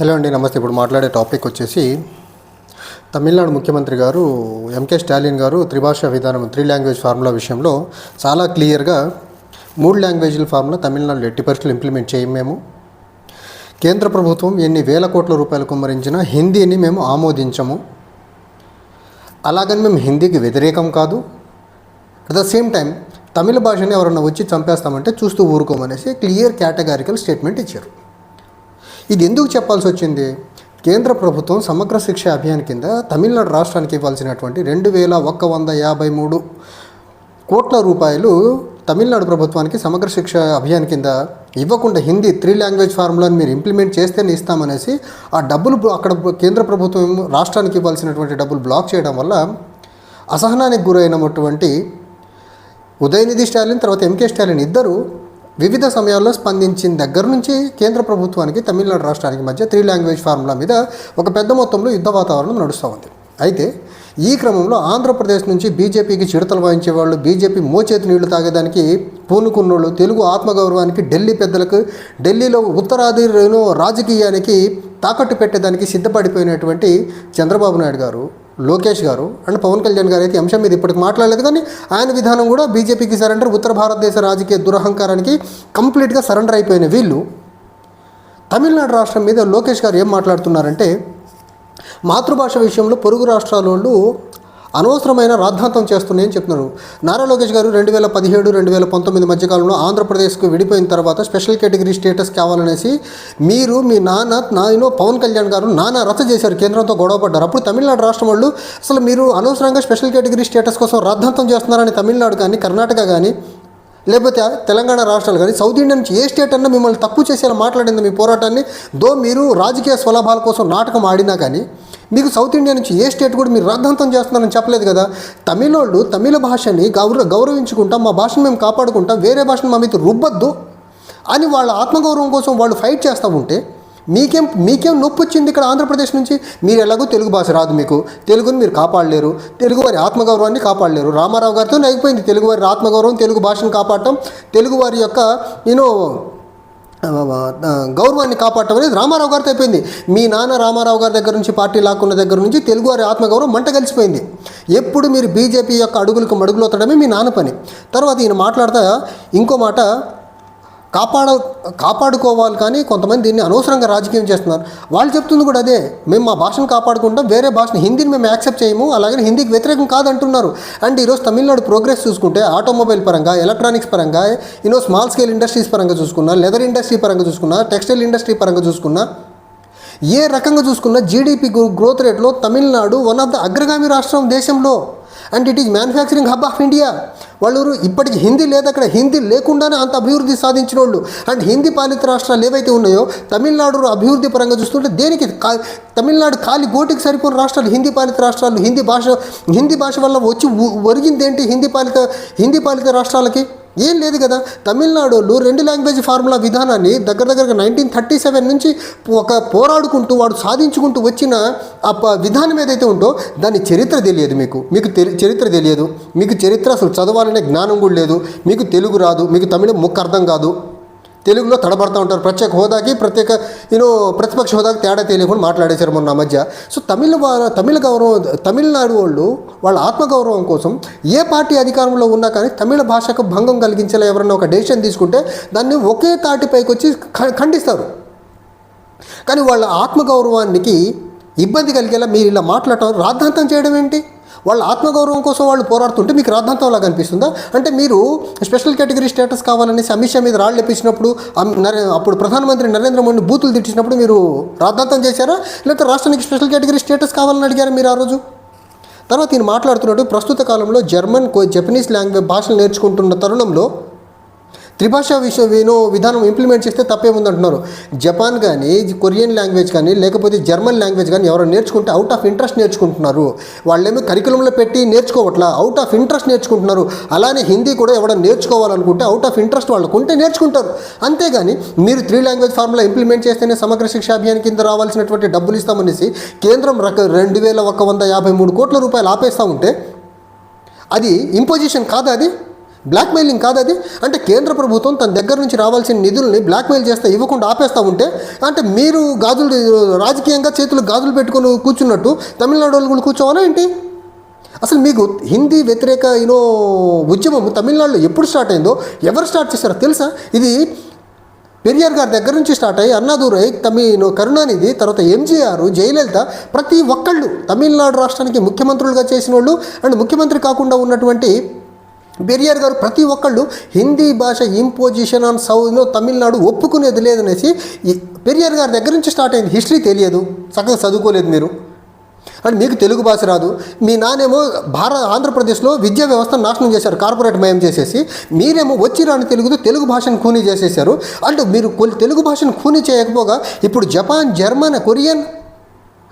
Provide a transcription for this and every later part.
Hello అండి నమస్తే. ఇప్పుడు మాట్లాడే టాపిక్ వచ్చేసి తమిళనాడు ముఖ్యమంత్రి గారు ఎంకే స్టాలిన్ గారు త్రిభాషా విధానం త్రీ లాంగ్వేజ్ ఫార్ములా విషయంలో చాలా క్లియర్గా మూడు లాంగ్వేజ్ల ఫార్ములా తమిళనాడులో ఎట్టి పరిస్థితులు ఇంప్లిమెంట్ చేయం మేము. కేంద్ర ప్రభుత్వం ఎన్ని వేల కోట్ల రూపాయలు కుమ్మరించినా హిందీని మేము ఆమోదించము. అలాగని మేము హిందీకి వ్యతిరేకం కాదు. At the same time Tamil భాషని ఎవరన్నా వచ్చి చంపేస్తామంటే చూస్తూ ఊరుకోమనేసి క్లియర్ కేటగారికల్ స్టేట్మెంట్ ఇచ్చారు. ఇది ఎందుకు చెప్పాల్సి వచ్చింది? కేంద్ర ప్రభుత్వం సమగ్ర శిక్ష అభియాన్ కింద తమిళనాడు రాష్ట్రానికి ఇవ్వాల్సినటువంటి రెండు వేల ఒక్క వంద యాభై మూడు కోట్ల రూపాయలు తమిళనాడు ప్రభుత్వానికి సమగ్ర శిక్ష అభియాన్ కింద ఇవ్వకుండా హిందీ త్రీ లాంగ్వేజ్ ఫార్ములాని మీరు ఇంప్లిమెంట్ చేస్తేనే ఇస్తామనేసి ఆ డబ్బులు అక్కడ కేంద్ర ప్రభుత్వం రాష్ట్రానికి ఇవ్వాల్సినటువంటి డబ్బులు బ్లాక్ చేయడం వల్ల అసహనానికి గురైనటువంటి ఉదయనిధి స్టాలిన్ తర్వాత ఎంకే స్టాలిన్ ఇద్దరు వివిధ సమయాల్లో స్పందించిన దగ్గర నుంచి కేంద్ర ప్రభుత్వానికి తమిళనాడు రాష్ట్రానికి మధ్య త్రీ లాంగ్వేజ్ ఫార్ములా మీద ఒక పెద్ద మొత్తంలో యుద్ధ వాతావరణం నడుస్తూ ఉంది. అయితే ఈ క్రమంలో ఆంధ్రప్రదేశ్ నుంచి బీజేపీకి చిడతలు వాయించే వాళ్ళు బీజేపీ మోచేతి నీళ్ళు తాగేదానికి పూనుకున్నోళ్ళు తెలుగు ఆత్మగౌరవానికి ఢిల్లీ పెద్దలకు ఢిల్లీలో ఉత్తరాది రాజకీయానికి తాకట్టు పెట్టేదానికి సిద్ధపడిపోయినటువంటి చంద్రబాబు నాయుడు గారు లోకేష్ గారు అండ్ పవన్ కళ్యాణ్ గారు అయితే అంశం మీద ఇప్పటికి మాట్లాడలేదు కానీ ఆయన విధానం కూడా బీజేపీకి సరెండర్ ఉత్తర భారతదేశ రాజకీయ దురహంకారానికి కంప్లీట్గా సరెండర్ అయిపోయిన వీళ్ళు తమిళనాడు రాష్ట్రం మీద లోకేష్ గారు ఏం మాట్లాడుతున్నారంటే మాతృభాష విషయంలో పొరుగు రాష్ట్రాల వాళ్ళు అనవసరమైన రాద్ధాంతం చేస్తున్నాయని చెప్తున్నారు. నారా లోకేష్ గారు రెండు వేల పదిహేడు రెండు వేల పంతొమ్మిది మధ్యకాలంలో ఆంధ్రప్రదేశ్కు విడిపోయిన తర్వాత స్పెషల్ కేటగిరీ స్టేటస్ కావాలనేసి మీరు మీ నాన్న నాయన పవన్ కళ్యాణ్ గారు నాన్న రచ్చ చేశారు కేంద్రంతో గొడవపడ్డారు అప్పుడు తమిళనాడు రాష్ట్రం వాళ్ళు అసలు మీరు అనవసరంగా స్పెషల్ కేటగిరీ స్టేటస్ కోసం రాద్ధాంతం చేస్తున్నారని తమిళనాడు కానీ కర్ణాటక కానీ లేకపోతే తెలంగాణ రాష్ట్రాలు కానీ సౌత్ ఇండియా నుంచి ఏ స్టేట్ అన్నా మిమ్మల్ని తక్కువ చేసేలా మాట్లాడింది మీ పోరాటాన్ని. దో మీరు రాజకీయ స్వలాభాల కోసం నాటకం ఆడినా కానీ మీకు సౌత్ ఇండియా నుంచి ఏ స్టేట్ కూడా మీరు రాద్ధాంతం చేస్తున్నారని చెప్పలేదు కదా. తమిళోళ్ళు తమిళ భాషని గౌరవ గౌరవించుకుంటాం మా భాషను మేము కాపాడుకుంటాం వేరే భాషను మా మీద రుబ్బద్దు అని వాళ్ళ ఆత్మగౌరవం కోసం వాళ్ళు ఫైట్ చేస్తూ ఉంటే మీకేం మీకేం నొప్పి వచ్చింది ఇక్కడ ఆంధ్రప్రదేశ్ నుంచి? మీరు ఎలాగో తెలుగు భాష రాదు మీకు. తెలుగుని మీరు కాపాడలేరు. తెలుగు వారి ఆత్మగౌరవాన్ని కాపాడలేరు. రామారావు గారితో అయిపోయింది తెలుగు వారి ఆత్మగౌరవం తెలుగు భాషను కాపాడటం. తెలుగు వారి యొక్క నేను గౌరవాన్ని కాపాడటం అనేది రామారావు గారితో అయిపోయింది. మీ నాన్న రామారావు గారి దగ్గర నుంచి పార్టీ లాక్కున్న దగ్గర నుంచి తెలుగు వారి ఆత్మగౌరవం మంట కలిసిపోయింది. ఎప్పుడు మీరు బీజేపీ యొక్క అడుగులకు మడుగులోతడమే మీ నాన్న పని. తర్వాత ఈయన మాట్లాడతా ఇంకో మాట కాపాడ కాపాడుకోవాలి కానీ కొంతమంది దీన్ని అనవసరంగా రాజకీయం చేస్తున్నారు. వాళ్ళు చెప్తుంది కూడా అదే మేము మా భాషను కాపాడుకుంటాం వేరే భాషను హిందీని మేము యాక్సెప్ట్ చేయము అలాగే హిందీకి వ్యతిరేకం కాదంటున్నారు. అండ్ ఈరోజు తమిళనాడు ప్రోగ్రెస్ చూసుకుంటే ఆటోమొబైల్ పరంగా ఎలక్ట్రానిక్స్ పరంగా you know small scale industries పరంగా చూసుకున్నా లెదర్ ఇండస్ట్రీ పరంగా చూసుకున్నా టెక్స్టైల్ ఇండస్ట్రీ పరంగా చూసుకున్నా ఏ రకంగా చూసుకున్నా జీడిపి గ్రోత్ రేట్లో తమిళనాడు వన్ ఆఫ్ ద అగ్రగామి రాష్ట్రం దేశంలో. And it is manufacturing hub of India వాళ్ళు ఇప్పటికి హిందీ లేదు అక్కడ. హిందీ లేకుండానే అంత అభివృద్ధి సాధించిన వాళ్ళు అండ్ హిందీ పాలిత రాష్ట్రాలు ఏవైతే ఉన్నాయో తమిళనాడు అభివృద్ధి పరంగా చూస్తుంటే దేనికి కా- తమిళనాడు ఖాళీ గోటికి సరిపోయిన రాష్ట్రాలు హిందీ పాలిత రాష్ట్రాలు హిందీ భాష హిందీ భాష వల్ల వచ్చి ఒరిగిందేంటి ఒరిగింది ఏంటి హిందీ పాలిత హిందీ పాలిత రాష్ట్రాలకి? ఏం లేదు కదా. తమిళనాడు వాళ్ళు రెండు లాంగ్వేజ్ ఫార్ములా విధానాన్ని దగ్గర దగ్గరగా నైన్టీన్ థర్టీ సెవెన్ నుంచి ఒక పోరాడుకుంటూ వాడు సాధించుకుంటూ వచ్చిన ఆ విధానం ఏదైతే ఉందో దాని చరిత్ర తెలియదు మీకు. మీకు తెలి- చరిత్ర తెలియదు. మీకు చరిత్ర అసలు చదవాలనే జ్ఞానం కూడా లేదు. మీకు తెలుగు రాదు. మీకు తమిళం ముక్క అర్థం కాదు. తెలుగులో తడబడతా ఉంటారు. ప్రత్యేక హోదాకి ప్రత్యేక యూనో ప్రతిపక్ష హోదాకి తేడా తెలియకుండా మాట్లాడేశారు మొన్న మధ్య. సో తమిళ తమిళ గౌరవం తమిళనాడు వాళ్ళు వాళ్ళ ఆత్మగౌరవం కోసం ఏ పార్టీ అధికారంలో ఉన్నా కానీ తమిళ భాషకు భంగం కలిగించేలా ఎవరైనా ఒక డెసిషన్ తీసుకుంటే దాన్ని ఒకే తాటిపైకి వచ్చి ఖ- ఖండిస్తారు. కానీ వాళ్ళ ఆత్మగౌరవానికి ఇబ్బంది కలిగేలా మీరు ఇలా మాట్లాడటం రాద్ధాంతం చేయడం ఏంటి? వాళ్ళ ఆత్మగౌరవం కోసం వాళ్ళు పోరాడుతుంటే మీకు రాద్ధాంతంలా అనిపిస్తుందా? అంటే మీరు స్పెషల్ కేటగిరీ స్టేటస్ కావాలనేసి అమిత్ షా మీద రాళ్ళు ఎప్పించినప్పుడు అప్పుడు ప్రధానమంత్రి నరేంద్ర మోడీ బూతులు తిట్టించినప్పుడు మీరు రాద్ధాంతం చేశారా? లేకపోతే రాష్ట్రానికి స్పెషల్ కేటగిరీ స్టేటస్ కావాలని అడిగారా మీరు ఆ రోజు? తర్వాత ఈయన మాట్లాడుతున్నట్టు ప్రస్తుత కాలంలో జర్మన్ కో జపనీస్ లాంగ్వేజ్ భాషలు నేర్చుకుంటున్న తరుణంలో త్రిభాషా విషయం వినో విధానం ఇంప్లిమెంట్ చేస్తే తప్పేముందంటున్నారు. జపాన్ కానీ కొరియన్ లాంగ్వేజ్ కానీ లేకపోతే జర్మన్ లాంగ్వేజ్ కానీ ఎవరైనా నేర్చుకుంటే అవుట్ ఆఫ్ ఇంట్రెస్ట్ నేర్చుకుంటున్నారు. వాళ్ళేమో కరికులంలో పెట్టి నేర్చుకోవట్లా అవుట్ ఆఫ్ ఇంట్రెస్ట్ నేర్చుకుంటున్నారు. అలానే హిందీ కూడా ఎవరైనా నేర్చుకోవాలనుకుంటే అవుట్ ఆఫ్ ఇంట్రెస్ట్ వాళ్ళకు ఉంటే నేర్చుకుంటారు. అంతేగాని మీరు త్రీ లాంగ్వేజ్ ఫార్ములా ఇంప్లిమెంట్ చేస్తేనే సమగ్ర శిక్షా అభియాన్ కింద రావాల్సినటువంటి డబ్బులు ఇస్తామనేసి కేంద్రం రక రెండు వేల ఒక వంద యాభై మూడు కోట్ల రూపాయలు ఆపేస్తూ ఉంటే అది ఇంపోజిషన్ కాదా అది? బ్లాక్మెయిలింగ్ కాదు అది. అంటే కేంద్ర ప్రభుత్వం తన దగ్గర నుంచి రావాల్సిన నిధుల్ని బ్లాక్మెయిల్ చేస్తే ఇవ్వకుండా ఆపేస్తూ ఉంటే అంటే మీరు గాజులు రాజకీయంగా చేతులు గాజులు పెట్టుకొని కూర్చున్నట్టు తమిళనాడు వాళ్ళు కూడా కూర్చోవాలా ఏంటి? అసలు మీకు హిందీ వ్యతిరేక యూనో ఉద్యమం తమిళనాడులో ఎప్పుడు స్టార్ట్ అయిందో ఎవరు స్టార్ట్ చేశారో తెలుసా? ఇది పెరియార్ గారి దగ్గర నుంచి స్టార్ట్ అయ్యి అన్నాదూరై తమిళ కరుణానిధి తర్వాత ఎంజీఆర్ జయలలిత ప్రతి ఒక్కళ్ళు తమిళనాడు రాష్ట్రానికి ముఖ్యమంత్రులుగా చేసిన వాళ్ళు అండ్ ముఖ్యమంత్రి కాకుండా ఉన్నటువంటి పెరియార్ గారు ప్రతి ఒక్కళ్ళు హిందీ భాష ఇంపోజిషన్ ఆన్ సౌత్లో తమిళనాడు ఒప్పుకునేది లేదనేసి పెరియార్ గారి దగ్గర నుంచి స్టార్ట్ అయింది. హిస్టరీ తెలియదు. చక్కగా చదువుకోలేదు మీరు. అండ్ మీకు తెలుగు భాష రాదు. మీ నానేమో భారత ఆంధ్రప్రదేశ్లో విద్యా వ్యవస్థను నాశనం చేశారు. కార్పొరేట్ మయం చేసేసి. మీరేమో వచ్చి రాని తెలుగుతో తెలుగు భాషను ఖూనీ చేసేసారు అంటే మీరు తెలుగు భాషను ఖూనీ చేయకపోగా ఇప్పుడు Japan German Korean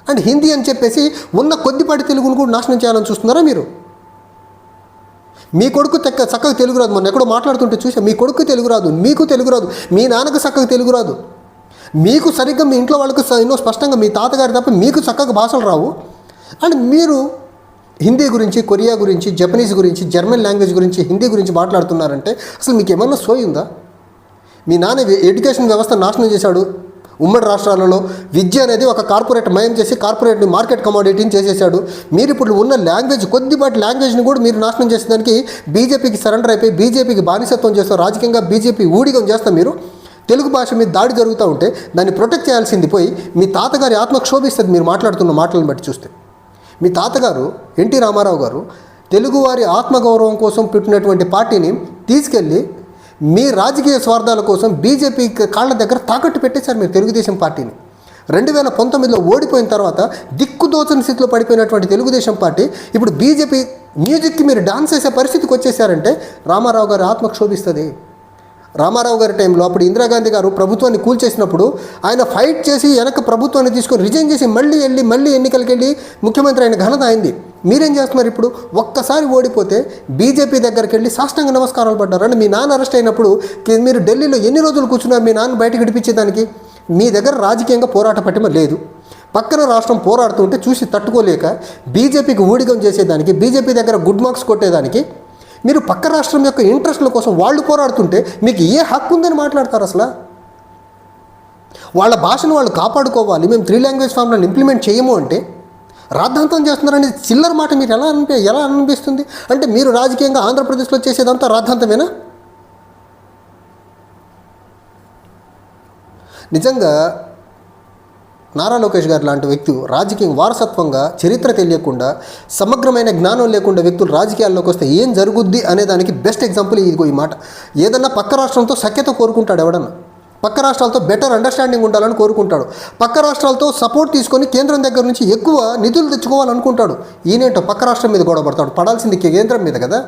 and Hindi అని చెప్పేసి ఉన్న కొద్దిపాటి తెలుగును కూడా నాశనం చేయాలని చూస్తున్నారా మీరు? మీ కొడుకు తెక్క చక్కగా తెలుగు రాదు. మొన్న ఎక్కడో మాట్లాడుతుంటే చూసా మీ కొడుకు తెలుగు రాదు మీకు తెలుగు రాదు మీ నాన్నకు చక్కగా తెలుగు రాదు. మీకు సరిగ్గా మీ ఇంట్లో వాళ్ళకు స- ఎన్నో స్పష్టంగా మీ తాతగారి తప్ప మీకు చక్కగా భాషలు రావు. అండ్ మీరు హిందీ గురించి కొరియా గురించి జపనీస్ గురించి జర్మన్ లాంగ్వేజ్ గురించి హిందీ గురించి మాట్లాడుతున్నారంటే అసలు మీకు ఏమన్నా సోయిందా మీ నాన్న ఎడ్యుకేషన్ వ్యవస్థ నాశనం చేశాడు. ఉమ్మడి రాష్ట్రాలలో విద్య అనేది ఒక కార్పొరేట్ మయం చేసి కార్పొరేట్ని మార్కెట్ కమోడిటీని చేసేసాడు. మీరు ఇప్పుడు ఉన్న లాంగ్వేజ్ కొద్దిపాటి లాంగ్వేజ్ని కూడా మీరు నాశనం చేసేదానికి బీజేపీకి సరెండర్ అయిపోయి బీజేపీకి బానిసత్వం చేస్తాం రాజకీయంగా బీజేపీ ఊడిగం చేస్తాం మీరు తెలుగు భాష మీద దాడి జరుగుతూ ఉంటే దాన్ని ప్రొటెక్ట్ చేయాల్సింది పోయి మీ తాతగారి ఆత్మ క్షోభిస్తుంది మీరు మాట్లాడుతున్న మాటలను బట్టి చూస్తే. మీ తాతగారు ఎన్టీ రామారావు గారు తెలుగువారి ఆత్మగౌరవం కోసం పెట్టినటువంటి పార్టీని తీసుకెళ్ళి మీ రాజకీయ స్వార్థాల కోసం బీజేపీ కాళ్ళ దగ్గర తాకట్టు పెట్టేశారు మీరు తెలుగుదేశం పార్టీని. రెండు వేల పంతొమ్మిదిలో ఓడిపోయిన తర్వాత దిక్కుదోచని స్థితిలో పడిపోయినటువంటి తెలుగుదేశం పార్టీ ఇప్పుడు బీజేపీ మ్యూజిక్కి మీరు డాన్స్ చేసే పరిస్థితికి వచ్చేసారంటే రామారావు గారి ఆత్మ క్షోభిస్తుంది. రామారావు గారి టైంలో అప్పుడు ఇందిరాగాంధీ గారు ప్రభుత్వాన్ని కూల్చేసినప్పుడు ఆయన ఫైట్ చేసి వెనక ప్రభుత్వాన్ని తీసుకొని రిజైన్ చేసి మళ్ళీ వెళ్ళి మళ్ళీ ఎన్నికలకు వెళ్ళి ముఖ్యమంత్రి అయిన ఘనత అయింది మీరేం చేస్తున్నారు ఇప్పుడు? ఒక్కసారి ఓడిపోతే బీజేపీ దగ్గరికి వెళ్ళి సాష్టంగ నమస్కారాలు పడ్డారు అంటే మీ నాన్న అరెస్ట్ అయినప్పుడు మీరు ఢిల్లీలో ఎన్ని రోజులు కూర్చున్నారు? మీ నాన్న బయటకు గడిపించేదానికి మీ దగ్గర రాజకీయంగా పోరాట పట్టిమ లేదు. పక్కన రాష్ట్రం పోరాడుతుంటే చూసి తట్టుకోలేక బీజేపీకి ఊడిగం చేసేదానికి బీజేపీ దగ్గర గుడ్ మార్క్స్ కొట్టేదానికి మీరు పక్క రాష్ట్రం యొక్క ఇంట్రెస్ట్ల కోసం వాళ్ళు పోరాడుతుంటే మీకు ఏ హక్కు ఉందని మాట్లాడతారు అసలు? వాళ్ళ భాషను వాళ్ళు కాపాడుకోవాలి. మేము త్రీ లాంగ్వేజ్ ఫామ్లను ఇంప్లిమెంట్ చేయము అంటే రాద్ధాంతం చేస్తున్నారని చిల్లర మాట మీరు ఎలా అనిపి ఎలా అనిపిస్తుంది? అంటే మీరు రాజకీయంగా ఆంధ్రప్రదేశ్లో చేసేదంతా రాద్ధాంతమేనా? నిజంగా నారా లోకేష్ గారు లాంటి వ్యక్తి రాజకీయం వారసత్వంగా చరిత్ర తెలియకుండా సమగ్రమైన జ్ఞానం లేకుండా వ్యక్తులు రాజకీయాల్లోకి వస్తే ఏం జరుగుద్ది అనే దానికి బెస్ట్ ఎగ్జాంపుల్ ఇదిగో ఈ మాట. ఏదన్నా పక్క రాష్ట్రంతో సఖ్యత కోరుకుంటాడు ఎవడన్నా? పక్క రాష్ట్రాలతో బెటర్ అండర్స్టాండింగ్ ఉండాలని కోరుకుంటాడు. పక్క రాష్ట్రాలతో సపోర్ట్ తీసుకొని కేంద్రం దగ్గర నుంచి ఎక్కువ నిధులు తెచ్చుకోవాలనుకుంటాడు. ఈయనేంటో పక్క రాష్ట్రం మీద గొడవ పడతాడు పడాల్సింది కేంద్రం మీద కదా?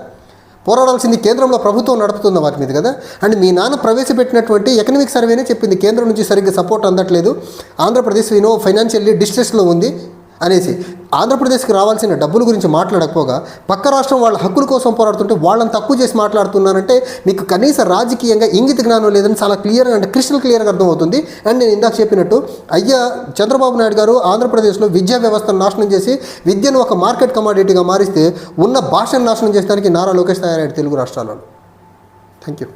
పోరాడాల్సింది కేంద్రంలో ప్రభుత్వం నడుపుతున్న వాటి మీద కదా? అండ్ మీ నాన్న ప్రవేశపెట్టినటువంటి ఎకనమిక్ సర్వేనే చెప్పింది. కేంద్రం నుంచి సరిగ్గా సపోర్ట్ అందట్లేదు. ఆంధ్రప్రదేశ్ యూనో ఫైనాన్షియల్లీ డిస్ట్రెస్లో ఉంది. అనేసి ఆంధ్రప్రదేశ్కి రావాల్సిన డబ్బుల గురించి మాట్లాడకపోగా పక్క రాష్ట్రం వాళ్ళ హక్కుల కోసం పోరాడుతుంటే వాళ్ళని తక్కువ చేసి మాట్లాడుతున్నారంటే మీకు కనీస రాజకీయంగా ఇంగిత జ్ఞానం లేదని చాలా క్లియర్గా అండ్ క్రిస్టల్ క్లియర్గా అర్థమవుతుంది. అండ్ నేను ఇందాక చెప్పినట్టు అయ్యా చంద్రబాబు నాయుడు గారు ఆంధ్రప్రదేశ్లో విద్యా వ్యవస్థను నాశనం చేసి విద్యను ఒక మార్కెట్ కమాడిటీగా మారిస్తే ఉన్న భాషను నాశనం చేసడానికి నారా లోకేష్ తయారయ్యాడు తెలుగు రాష్ట్రాలలో. Thank you